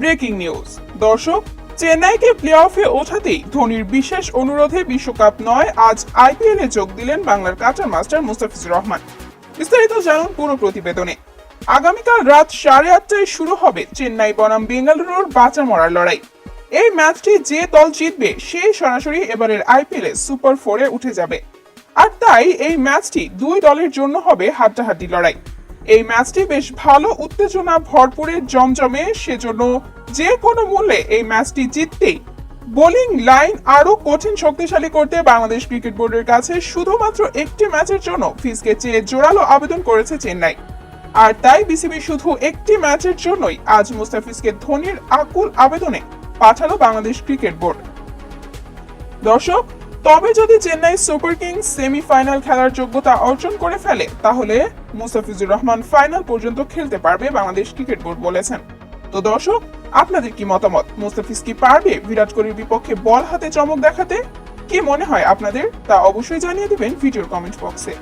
Breaking news. দর্শক, চেন্নাইকে play অফে ওঠাতেই ধোনির বিশেষ অনুরোধে বিশ্বকাপ নয়, আজ আইপিএল এ যোগ দিলেন বাংলার কাটার মাস্টার মুস্তাফিজুর রহমান। বিস্তারিত জানুন পুরো প্রতিবেদনে। আগামীকাল রাত সাড়ে আটটায় শুরু হবে চেন্নাই বনাম বেঙ্গালুরুর বাঁচা মরার লড়াই। এই ম্যাচটি যে দল জিতবে, সে সরাসরি এবারের আইপিএল এ সুপার ফোরে উঠে যাবে। আর তাই এই ম্যাচটি দুই দলের জন্য হবে হাড্ডাহাড্ডি লড়াই। এই ম্যাচটি বেশ ভালো, উত্তেজনা ভরপুরে, জমজমে। সেজন্য যে কোনো মূল্যে এই ম্যাচটি জিততেই বোলিং লাইন আরও কঠিন, শক্তিশালী করতে বাংলাদেশ ক্রিকেট বোর্ডের কাছে শুধুমাত্র একটি ম্যাচের জন্য ফিসকে চেয়ে জোরালো আবেদন করেছে চেন্নাই। আর তাই বিসিবি শুধু একটি ম্যাচের জন্যই আজ মুস্তাফিজকে ধোনির আকুল আবেদনে পাঠালো বাংলাদেশ ক্রিকেট বোর্ড। দর্শক তবে যদি চেন্নাই সুপার কিংস সেমিফাইনাল খেলার যোগ্যতা অর্জন করে ফেলে, তাহলে মুস্তাফিজুর রহমান ফাইনাল পর্যন্ত খেলতে পারবে বাংলাদেশ ক্রিকেট বোর্ড বলেছেন। তো দর্শক, আপনাদের কি মতামত? মুস্তাফিজ কি পারবে বিরাট কোহলির বিপক্ষে বল হাতে চমক দেখাতে? কি মনে হয় আপনাদের? তা অবশ্যই জানিয়ে দেবেন ভিডিওর কমেন্ট বক্সে।